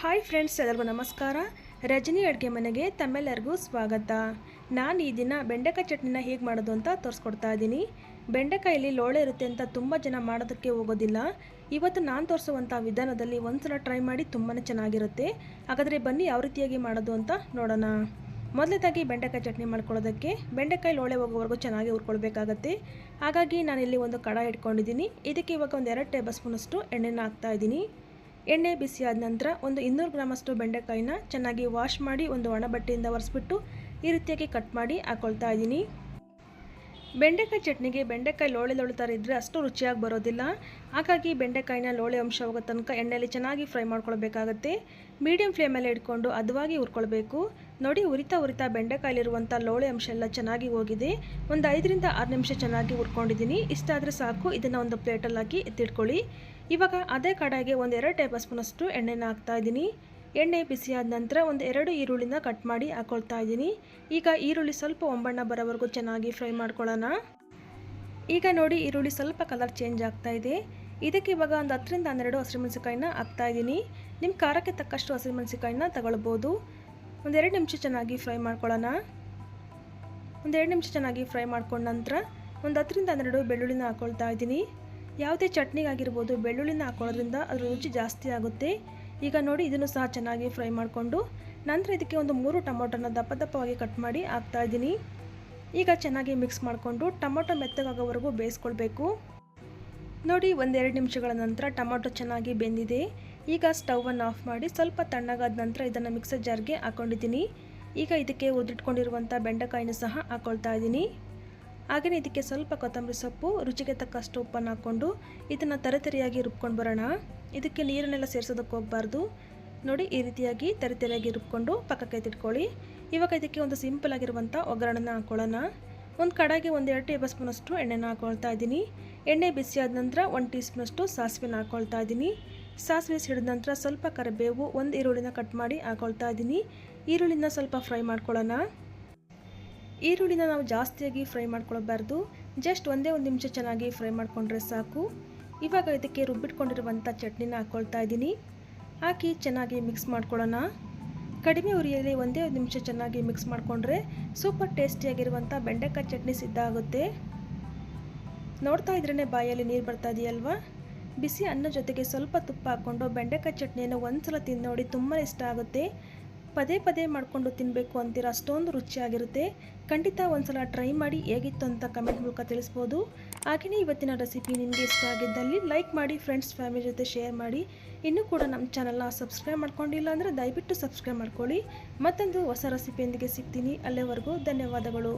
Hi friends, ಎಲ್ಲರಿಗೂ ನಮಸ್ಕಾರ. ರಜನಿ ಅಡುಗೆ ಮನೆಗೆ ತಮ್ಮೆಲ್ಲರಿಗೂ ಸ್ವಾಗತ. ನಾನು ಈ ದಿನ ಬೆಂಡೆಕಾಯಿ ಚಟ್ನಿನ ಹೇಗೆ ಮಾಡೋದು ಅಂತ ತೋರಿಸ್ಕೊಡ್ತಾ ಇದ್ದೀನಿ ಬೆಂಡೆಕಾಯಲ್ಲಿ ಲೋಳೆ ಇರುತ್ತೆ ಅಂತ ತುಂಬ ಜನ ಮಾಡೋದಕ್ಕೆ ಹೋಗೋದಿಲ್ಲ. ಇವತ್ತು ನಾನು ತೋರಿಸುವಂಥ ವಿಧಾನದಲ್ಲಿ ಒಂದ್ಸಲ ಟ್ರೈ ಮಾಡಿ ತುಂಬಾ ಚೆನ್ನಾಗಿರುತ್ತೆ. ಹಾಗಾದರೆ ಬನ್ನಿ ಯಾವ ರೀತಿಯಾಗಿ ಮಾಡೋದು ಅಂತ ನೋಡೋಣ. ಮೊದಲನೇದಾಗಿ ಬೆಂಡೆಕಾಯಿ ಚಟ್ನಿ ಮಾಡ್ಕೊಳ್ಳೋದಕ್ಕೆ ಬೆಂಡೆಕಾಯಿ ಲೋಳೆ ಹೋಗೋವರೆಗೂ ಚೆನ್ನಾಗಿ ಹುರ್ಕೊಳ್ಬೇಕಾಗತ್ತೆ. ಹಾಗಾಗಿ ನಾನಿಲ್ಲಿ ಒಂದು ಕಡ ಇಟ್ಕೊಂಡಿದ್ದೀನಿ. ಇದಕ್ಕೆ ಇವಾಗ ಒಂದು ಎರಡು ಟೇಬಲ್ ಸ್ಪೂನಷ್ಟು ಎಣ್ಣೆನ ಹಾಕ್ತಾ ಇದ್ದೀನಿ ಎಣ್ಣೆ ಬಿಸಿಯಾದ ನಂತರ ಒಂದು ಇನ್ನೂರು ಗ್ರಾಮಷ್ಟು ಬೆಂಡೆಕಾಯಿನ ಚೆನ್ನಾಗಿ ವಾಶ್ ಮಾಡಿ ಒಂದು ಒಣ ಬಟ್ಟೆಯಿಂದ ಒರೆಸ್ಬಿಟ್ಟು ಈ ರೀತಿಯಾಗಿ ಕಟ್ ಮಾಡಿ ಹಾಕೊಳ್ತಾ ಇದ್ದೀನಿ. ಬೆಂಡೆಕಾಯಿ ಚಟ್ನಿಗೆ ಬೆಂಡೆಕಾಯಿ ಲೋಳೆ ಲೋಳ್ತಾರೆ ಇದ್ದರೆ ಅಷ್ಟು ರುಚಿಯಾಗಿ ಬರೋದಿಲ್ಲ. ಹಾಗಾಗಿ ಬೆಂಡೆಕಾಯಿನ ಲೋಳೆ ಅಂಶ ಹೋಗೋ ತನಕ ಎಣ್ಣೆಯಲ್ಲಿ ಚೆನ್ನಾಗಿ ಫ್ರೈ ಮಾಡ್ಕೊಳ್ಬೇಕಾಗತ್ತೆ. ಮೀಡಿಯಂ ಫ್ಲೇಮಲ್ಲಿ ಇಟ್ಕೊಂಡು ಅದುವಾಗಿ ಹುರ್ಕೊಳ್ಬೇಕು. ನೋಡಿ, ಉರಿತಾ ಉರಿತಾ ಬೆಂಡೆಕಾಯಲ್ಲಿರುವಂಥ ಲೋಳೆ ಅಂಶ ಎಲ್ಲ ಚೆನ್ನಾಗಿ ಹೋಗಿದೆ. ಒಂದು ಐದರಿಂದ ಆರು ನಿಮಿಷ ಚೆನ್ನಾಗಿ ಹುರ್ಕೊಂಡಿದ್ದೀನಿ. ಇಷ್ಟಾದರೆ ಸಾಕು, ಇದನ್ನು ಒಂದು ಪ್ಲೇಟಲ್ಲಿ ಹಾಕಿ ಎತ್ತಿಟ್ಕೊಳ್ಳಿ. ಇವಾಗ ಅದೇ ಕಡಾಯಿಗೆ ಒಂದು ಎರಡು ಟೇಬಲ್ ಸ್ಪೂನಷ್ಟು ಎಣ್ಣೆನ ಹಾಕ್ತಾ ಇದ್ದೀನಿ. ಎಣ್ಣೆ ಬಿಸಿಯಾದ ನಂತರ ಒಂದು ಎರಡು ಈರುಳ್ಳಿನ ಕಟ್ ಮಾಡಿ ಹಾಕೊಳ್ತಾ ಇದ್ದೀನಿ. ಈಗ ಈರುಳ್ಳಿ ಸ್ವಲ್ಪ ಒಂಬಣ್ಣ ಬರೋವರೆಗೂ ಚೆನ್ನಾಗಿ ಫ್ರೈ ಮಾಡ್ಕೊಳ್ಳೋಣ. ಈಗ ನೋಡಿ ಈರುಳ್ಳಿ ಸ್ವಲ್ಪ ಕಲರ್ ಚೇಂಜ್ ಆಗ್ತಾ ಇದೆ. ಇದಕ್ಕೆ ಇವಾಗ ಒಂದು ಹತ್ತರಿಂದ ಹನ್ನೆರಡು ಹಸಿರುಮೆಣಸಿಕಾಯಿನ ಹಾಕ್ತಾ ಇದ್ದೀನಿ. ನಿಮ್ಮ ಖಾರಕ್ಕೆ ತಕ್ಕಷ್ಟು ಹಸಿರುಮೆಣಸಿಕಾಯಿನ ತಗೊಳ್ಬೋದು. ಒಂದೆರಡು ನಿಮಿಷ ಚೆನ್ನಾಗಿ ಫ್ರೈ ಮಾಡ್ಕೊಳ್ಳೋಣ. ಒಂದೆರಡು ನಿಮಿಷ ಚೆನ್ನಾಗಿ ಫ್ರೈ ಮಾಡ್ಕೊಂಡ ನಂತರ ಒಂದು ಹತ್ತರಿಂದ ಹನ್ನೆರಡು ಬೆಳ್ಳುಳ್ಳಿನ ಹಾಕ್ಕೊಳ್ತಾ ಇದ್ದೀನಿ. ಯಾವುದೇ ಚಟ್ನಿಗಾಗಿರ್ಬೋದು ಬೆಳ್ಳುಳ್ಳಿನ ಹಾಕೊಳ್ಳೋದ್ರಿಂದ ಅದರ ರುಚಿ ಜಾಸ್ತಿ ಆಗುತ್ತೆ. ಈಗ ನೋಡಿ, ಇದನ್ನು ಸಹ ಚೆನ್ನಾಗಿ ಫ್ರೈ ಮಾಡಿಕೊಂಡು ನಂತರ ಇದಕ್ಕೆ ಒಂದು ಮೂರು ಟೊಮೊಟೊನ ದಪ್ಪ ದಪ್ಪವಾಗಿ ಕಟ್ ಮಾಡಿ ಹಾಕ್ತಾ ಇದ್ದೀನಿ. ಈಗ ಚೆನ್ನಾಗಿ ಮಿಕ್ಸ್ ಮಾಡಿಕೊಂಡು ಟೊಮೊಟೊ ಮೆತ್ತಗಾಗೋವರೆಗೂ ಬೇಯಿಸ್ಕೊಳ್ಬೇಕು. ನೋಡಿ, ಒಂದೆರಡು ನಿಮಿಷಗಳ ನಂತರ ಟೊಮೊಟೊ ಚೆನ್ನಾಗಿ ಬೆಂದಿದೆ. ಈಗ ಸ್ಟವನ್ನು ಆಫ್ ಮಾಡಿ ಸ್ವಲ್ಪ ತಣ್ಣಗಾದ ನಂತರ ಇದನ್ನು ಮಿಕ್ಸರ್ ಜಾರ್ಗೆ ಹಾಕ್ಕೊಂಡಿದ್ದೀನಿ ಈಗ ಇದಕ್ಕೆ ಉದಿಟ್ಕೊಂಡಿರುವಂಥ ಬೆಂಡೆಕಾಯಿನೂ ಸಹ ಹಾಕ್ಕೊಳ್ತಾ ಇದ್ದೀನಿ. ಹಾಗೆಯೇ ಇದಕ್ಕೆ ಸ್ವಲ್ಪ ಕೊತ್ತಂಬರಿ ಸೊಪ್ಪು, ರುಚಿಗೆ ತಕ್ಕಷ್ಟು ಉಪ್ಪನ್ನು ಹಾಕ್ಕೊಂಡು ಇದನ್ನು ತರಿತರಿಯಾಗಿ ರುಬ್ಕೊಂಡು ಬರೋಣ. ಇದಕ್ಕೆ ನೀರನ್ನೆಲ್ಲ ಸೇರಿಸೋದಕ್ಕೆ ಹೋಗಬಾರ್ದು. ನೋಡಿ, ಈ ರೀತಿಯಾಗಿ ತರಿತರಿಯಾಗಿ ರುಬ್ಕೊಂಡು ಪಕ್ಕಕ್ಕೆ ತಿಟ್ಕೊಳ್ಳಿ ಇವಾಗ ಇದಕ್ಕೆ ಒಂದು ಸಿಂಪಲ್ ಆಗಿರುವಂಥ ಒಗ್ಗರಣೆನ ಹಾಕ್ಕೊಳ್ಳೋಣ ಒಂದು ಕಡೆಗೆ ಒಂದು ಎರಡು ಟೇಬಲ್ ಸ್ಪೂನಷ್ಟು ಎಣ್ಣೆನ ಹಾಕ್ಕೊಳ್ತಾ ಇದ್ದೀನಿ. ಎಣ್ಣೆ ಬಿಸಿಯಾದ ನಂತರ ಒಂದು ಟೀ ಸ್ಪೂನಷ್ಟು ಸಾಸಿವೆನ ಹಾಕ್ಕೊಳ್ತಾ ಇದ್ದೀನಿ. ಸಾಸಿವೆ ಸಿಡಿದ ನಂತರ ಸ್ವಲ್ಪ ಕರಿಬೇವು, ಒಂದು ಈರುಳ್ಳಿನ ಕಟ್ ಮಾಡಿ ಹಾಕ್ಕೊಳ್ತಾ ಇದ್ದೀನಿ. ಈರುಳ್ಳಿನ ಸ್ವಲ್ಪ ಫ್ರೈ ಮಾಡ್ಕೊಳ್ಳೋಣ. ಈರುಳ್ಳಿನ ನಾವು ಜಾಸ್ತಿಯಾಗಿ ಫ್ರೈ ಮಾಡ್ಕೊಳ್ಬಾರ್ದು. ಜಸ್ಟ್ ಒಂದೇ ಒಂದು ನಿಮಿಷ ಚೆನ್ನಾಗಿ ಫ್ರೈ ಮಾಡಿಕೊಂಡ್ರೆ ಸಾಕು. ಇವಾಗ ಇದಕ್ಕೆ ರುಬ್ಬಿಟ್ಕೊಂಡಿರುವಂಥ ಚಟ್ನಿನ ಹಾಕ್ಕೊಳ್ತಾ ಇದ್ದೀನಿ. ಹಾಕಿ ಚೆನ್ನಾಗಿ ಮಿಕ್ಸ್ ಮಾಡ್ಕೊಳ್ಳೋಣ. ಕಡಿಮೆ ಉರಿಯಲ್ಲಿ ಒಂದೇ ಒಂದು ನಿಮಿಷ ಚೆನ್ನಾಗಿ ಮಿಕ್ಸ್ ಮಾಡಿಕೊಂಡ್ರೆ ಸೂಪರ್ ಟೇಸ್ಟಿಯಾಗಿರುವಂಥ ಬೆಂಡೆಕಾಯಿ ಚಟ್ನಿ ಸಿದ್ಧ ಆಗುತ್ತೆ. ನೋಡ್ತಾ ಇದ್ರೇ ಬಾಯಲ್ಲಿ ನೀರು ಬರ್ತಾ ಇದೆಯಲ್ವಾ? ಬಿಸಿ ಅನ್ನ ಜೊತೆಗೆ ಸ್ವಲ್ಪ ತುಪ್ಪ ಹಾಕ್ಕೊಂಡು ಬೆಂಡೆಕಾಯಿ ಚಟ್ನಿಯನ್ನು ಒಂದು ಸಲ ತಿಂದು ನೋಡಿ ತುಂಬ ಇಷ್ಟ ಆಗುತ್ತೆ. ಪದೇ ಪದೇ ಮಾಡಿಕೊಂಡು ತಿನ್ನಬೇಕು ಅಂತೀರ? ಅಷ್ಟೊಂದು ರುಚಿಯಾಗಿರುತ್ತೆ. ಖಂಡಿತ ಒಂದ್ಸಲ ಟ್ರೈ ಮಾಡಿ ಹೇಗಿತ್ತು ಅಂತ ಕಮೆಂಟ್ ಮೂಲಕ ತಿಳಿಸ್ಬೋದು. ಹಾಗೆಯೇ ಇವತ್ತಿನ ರೆಸಿಪಿ ನಿಮಗೆ ಇಷ್ಟ ಆಗಿದ್ದಲ್ಲಿ ಲೈಕ್ ಮಾಡಿ, ಫ್ರೆಂಡ್ಸ್, ಫ್ಯಾಮಿಲಿ ಜೊತೆ ಶೇರ್ ಮಾಡಿ. ಇನ್ನೂ ಕೂಡ ನಮ್ಮ ಚಾನಲ್ನ ಸಬ್ಸ್ಕ್ರೈಬ್ ಮಾಡ್ಕೊಂಡಿಲ್ಲ ಅಂದರೆ ದಯವಿಟ್ಟು ಸಬ್ಸ್ಕ್ರೈಬ್ ಮಾಡ್ಕೊಳ್ಳಿ. ಮತ್ತೊಂದು ಹೊಸ ರೆಸಿಪಿಯೊಂದಿಗೆ ಸಿಗ್ತೀನಿ. ಅಲ್ಲಿವರೆಗೂ ಧನ್ಯವಾದಗಳು.